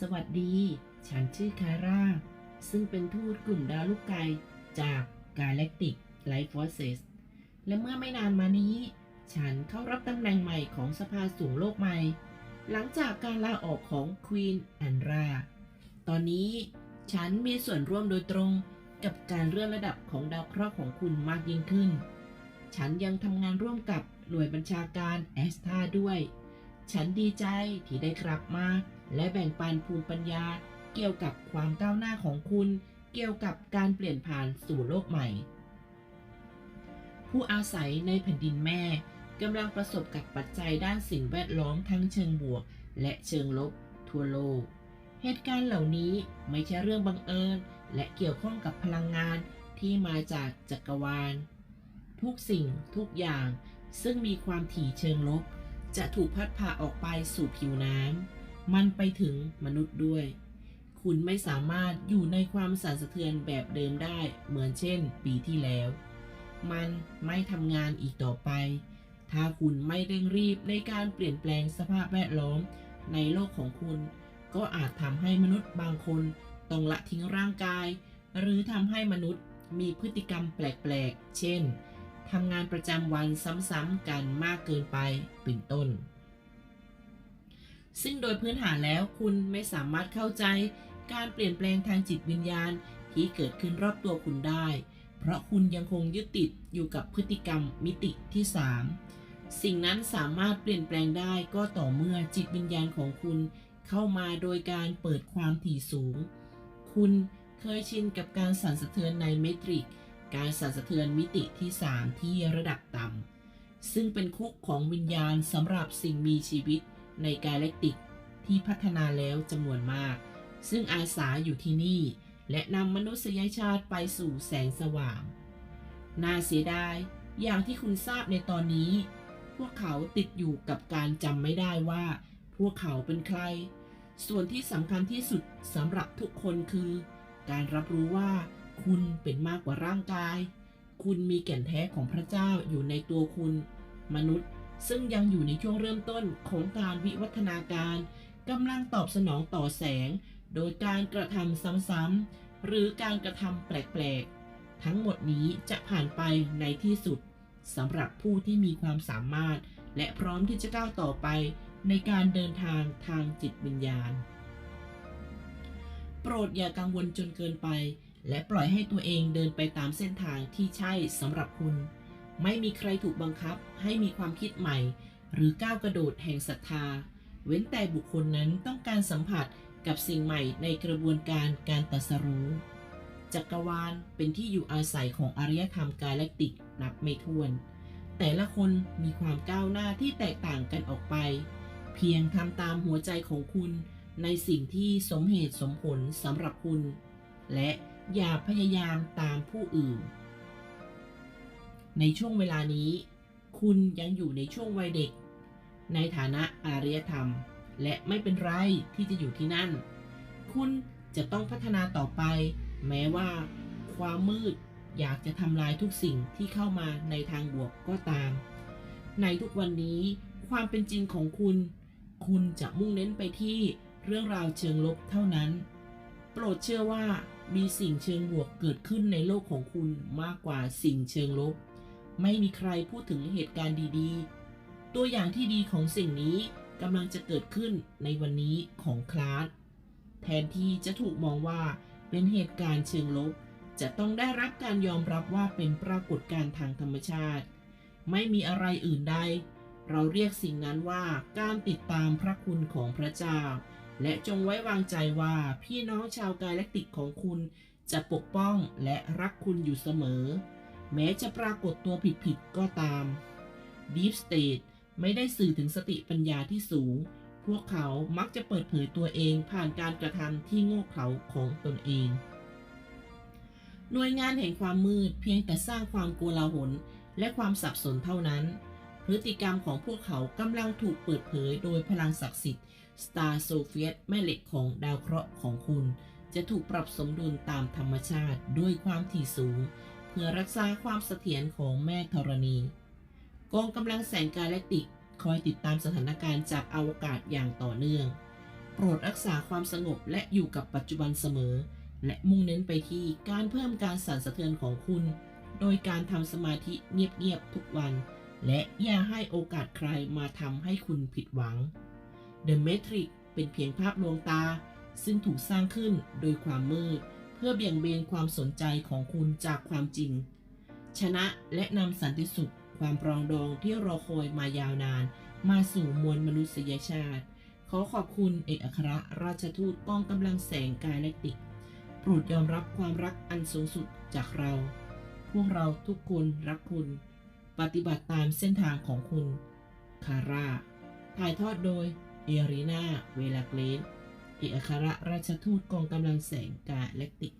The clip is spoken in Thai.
สวัสดี ฉันชื่อคาร่า ซึ่งเป็นทูตกลุ่มดาวลูกไกจาก Galactic Life Forces และเมื่อไม่นานมานี้ ฉันเข้ารับตำแหน่งใหม่ของสภาสูงโลกใหม่ หลังจากการลาออกของควีนแอนราตอนนี้ฉันมีส่วนร่วมโดยตรงกับการเลื่อนระดับของดาวเคราะห์ของคุณมากยิ่งขึ้น ฉันยังทำงานร่วมกับหน่วยบัญชาการแอสตาด้วย ฉันดีใจที่ได้กลับมา และแบ่งปันภูมิปัญญาเกี่ยวกับความก้าวหน้าของคุณ เกี่ยวกับการเปลี่ยนผ่านสู่โลกใหม่ ผู้อาศัยในแผ่นดินแม่กำลังประสบกับปัจจัยด้านสิ่งแวดล้อมทั้งเชิงบวก และเชิงลบ ทั่วโลก เหตุการณ์เหล่านี้ไม่ใช่เรื่องบังเอิญ และเกี่ยวข้องกับพลังงานที่มาจากจักรวาล ทุกสิ่งทุกอย่างซึ่งมีความถี่เชิงลบ จะถูกพัดพาออกไปสู่ผิวน้ำ มันไปถึงมนุษย์ด้วย คุณไม่สามารถอยู่ในความสั่นสะเทือนแบบเดิมได้เหมือนเช่น ปีที่แล้ว มันไม่ทำงานอีกต่อไป ถ้าคุณไม่เร่งรีบในการเปลี่ยนแปลงสภาพแวดล้อมในโลกของคุณ ก็อาจทำให้มนุษย์บางคนต้องละทิ้งร่างกาย หรือทำให้มนุษย์มีพฤติกรรมแปลกๆ เช่นทำงานประจำวันซ้ำๆกันมากเกินไปเป็นต้น ซึ่งโดยพื้นฐานแล้วคุณไม่สามารถเข้าใจการเปลี่ยนแปลงทางจิตวิญญาณที่เกิดขึ้นรอบตัวคุณได้ เพราะคุณยังคงยึดติดอยู่กับพฤติกรรมมิติที่ 3 สิ่งนั้นสามารถเปลี่ยนแปลงได้ก็ต่อเมื่อจิตวิญญาณของคุณเข้ามาโดยการเปิดความถี่สูง คุณเคยชินกับการสั่นสะเทือนในเมตริก การสั่นสะเทือนมิติที่ 3 ที่ระดับต่ำซึ่งเป็นคุกของวิญญาณสำหรับสิ่งมีชีวิต ในกาแล็กติกที่พัฒนาแล้วจำนวนมาก ซึ่งอาสาอยู่ที่นี่ และนำมนุษยชาติไปสู่แสงสว่าง น่าเสียดายอย่างที่คุณทราบในตอนนี้ พวกเขาติดอยู่กับการจำไม่ได้ว่า พวกเขาเป็นใคร ส่วนที่สำคัญที่สุดสำหรับทุกคนคือ การรับรู้ว่าคุณเป็นมากกว่าร่างกาย คุณมีแก่นแท้ของพระเจ้าอยู่ในตัวคุณ มนุษย์ ซึ่งยังอยู่ในช่วงเริ่มต้นของการวิวัฒนาการกำลังตอบสนองต่อแสง โดยการกระทำซ้ำๆหรือการกระทำแปลกๆ ทั้งหมดนี้จะผ่านไปในที่สุดสำหรับผู้ที่มีความสามารถ และพร้อมที่จะก้าวต่อไปในการเดินทางทางจิตวิญญาณ โปรดอย่ากังวลจนเกินไป และปล่อยให้ตัวเองเดินไปตามเส้นทางที่ใช่สำหรับคุณ ไม่มีใครถูกบังคับให้มีความคิดใหม่ หรือก้าวกระโดดแห่งศรัทธา เว้นแต่บุคคลนั้นต้องการสัมผัสกับสิ่งใหม่ในกระบวนการการตรัสรู้จักรวาลเป็นที่อยู่อาศัยของอารยธรรมกาแล็กติกนับไม่ถ้วน แต่ละคนมีความก้าวหน้าที่แตกต่างกันออกไป เพียงทำตามหัวใจของคุณ ในสิ่งที่สมเหตุสมผลสำหรับคุณ และอย่าพยายามตามผู้อื่น ในช่วงเวลานี้ คุณยังอยู่ในช่วงวัยเด็ก ในฐานะอารยธรรม และไม่เป็นไรที่จะอยู่ที่นั่น คุณจะต้องพัฒนาต่อไป แม้ว่า ความมืดอยากจะทำลายทุกสิ่งที่เข้ามาในทางบวกก็ตาม ในทุกวันนี้ความเป็นจริงของคุณ คุณจะมุ่งเน้นไปที่เรื่องราวเชิงลบเท่านั้น โปรดเชื่อว่ามีสิ่งเชิงบวกเกิดขึ้นในโลกของคุณมากกว่าสิ่งเชิงลบ ไม่มีใครพูดถึงเหตุการณ์ดีๆ ตัวอย่างที่ดีของสิ่งนี้กำลังจะเกิดขึ้นในวันนี้ของคลาส แทนที่จะถูกมองว่าเป็นเหตุการณ์เชิงลบ จะต้องได้รับการยอมรับว่าเป็นปรากฏการณ์ทางธรรมชาติ ไม่มีอะไรอื่นใด เราเรียกสิ่งนั้นว่าการติดตามพระคุณของพระเจ้า และจงไว้วางใจว่าพี่น้องชาวกาแล็กติกของคุณจะปกป้องและรักคุณอยู่เสมอ แม้จะปรากฏตัวผิดๆก็ตาม Deep State ไม่ได้สื่อถึงสติปัญญาที่สูง พวกเขามักจะเปิดเผยตัวเองผ่านการกระทำที่โง่เขลาของตนเอง หน่วยงานแห่งความมืดเพียงแต่สร้างความโกลาหลและความสับสนเท่านั้น พฤติกรรมของพวกเขากำลังถูกเปิดเผยโดยพลังศักดิ์สิทธิ์ Star s o v i e t แม่เหล็กของดาวเคราะห์ของคุณ จะถูกปรับสมดุลตามธรรมชาติด้วยความถี่สูง เพื่อรักษาความเสถียรของแม่ธรณี กองกำลังแสงกาแล็กติกคอยติดตามสถานการณ์จากอวกาศอย่างต่อเนื่อง โปรดรักษาความสงบและอยู่กับปัจจุบันเสมอ และมุ่งเน้นไปที่การเพิ่มการสั่นสะเทือนของคุณ โดยการทำสมาธิเงียบๆทุกวัน และอย่าให้โอกาสใครมาทำให้คุณผิดหวัง The Matrix เป็นเพียงภาพลวงตา ซึ่งถูกสร้างขึ้นโดยความมืด พื่อเบี่ยงเบนความสนใจของคุณจากความจริง ชนะและนำสันติสุข ความปรองดองที่รอคอยมายาวนาน มาสู่มวลมนุษยชาติ ขอขอบคุณเอกอัครราชทูตกองกำลังแสงกายและติกโปรดยอมรับความรักอันสูงสุดจากเรา พวกเราทุกคนรักคุณ ปฏิบัติตามเส้นทางของคุณ คาร่า ถ่ายทอดโดย เอรีนา เวลาเกรน เอกอัครราชทูตกองกำลังแสงกาแล็กติก